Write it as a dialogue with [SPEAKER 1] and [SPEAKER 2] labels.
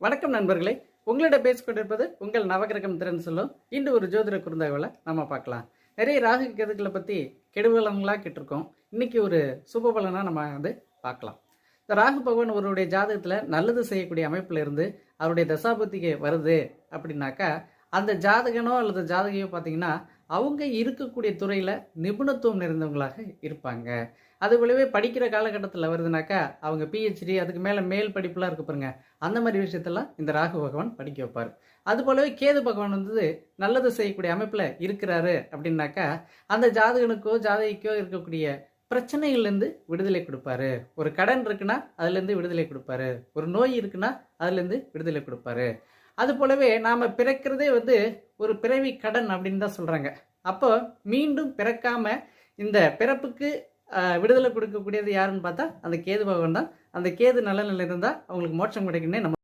[SPEAKER 1] வணக்கம் நண்பர்களே. உங்களிடம் பேசிக்கொண்டிருப்பது உங்கள் நவகிரகம் திறன் சொல்லும் இன்று ஒரு ஜோதிட குறுந்தகவலை நம்ம பார்க்கலாம். நிறைய ராகு கேதுக்களை பற்றி கெடுவலங்களாக கேட்டிருக்கோம். இன்னைக்கு ஒரு சுபபலனாக நம்ம வந்து பார்க்கலாம். இந்த ராகு பகவான் ஒருவருடைய ஜாதகத்தில் நல்லது செய்யக்கூடிய அமைப்பில் இருந்து அவருடைய தசாபுத்திக்கு வருது அப்படின்னாக்கா அந்த ஜாதகனோ அல்லது ஜாதகையோ பார்த்தீங்கன்னா அவங்க இருக்கக்கூடிய துறையில் நிபுணத்துவம் நிறைந்தவங்களாக இருப்பாங்க. அது போலவே படிக்கிற காலகட்டத்தில் வருதுனாக்கா அவங்க பிஹெச்டி அதுக்கு மேலே மேல் படிப்புலாம் இருக்கு பாருங்க. அந்த மாதிரி விஷயத்தெல்லாம் இந்த ராகு பகவான் படிக்க வைப்பார். அது போலவே கேது பகவான் வந்து நல்லது செய்யக்கூடிய அமைப்பில் இருக்கிறாரு அப்படின்னாக்கா அந்த ஜாதகனுக்கோ ஜாதகிக்கோ இருக்கக்கூடிய பிரச்சனைகள்லேருந்து விடுதலை கொடுப்பாரு. ஒரு கடன் இருக்குன்னா அதுலேருந்து விடுதலை கொடுப்பாரு. ஒரு நோய் இருக்குன்னா அதுலேருந்து விடுதலை கொடுப்பாரு. அது போலவே நாம் பிறக்கிறதே வந்து ஒரு பிறவி கடன் அப்படின்னு தான் சொல்கிறாங்க அப்போ மீண்டும் பிறக்காம இந்த பிறப்புக்கு விடுதலை கொடுக்கக்கூடியது யாருன்னு பார்த்தா அந்த கேது பகவான் தான். அந்த கேது நல்ல நிலை இருந்தால் அவங்களுக்கு மோட்சம் கிடைக்குன்னே நம்ம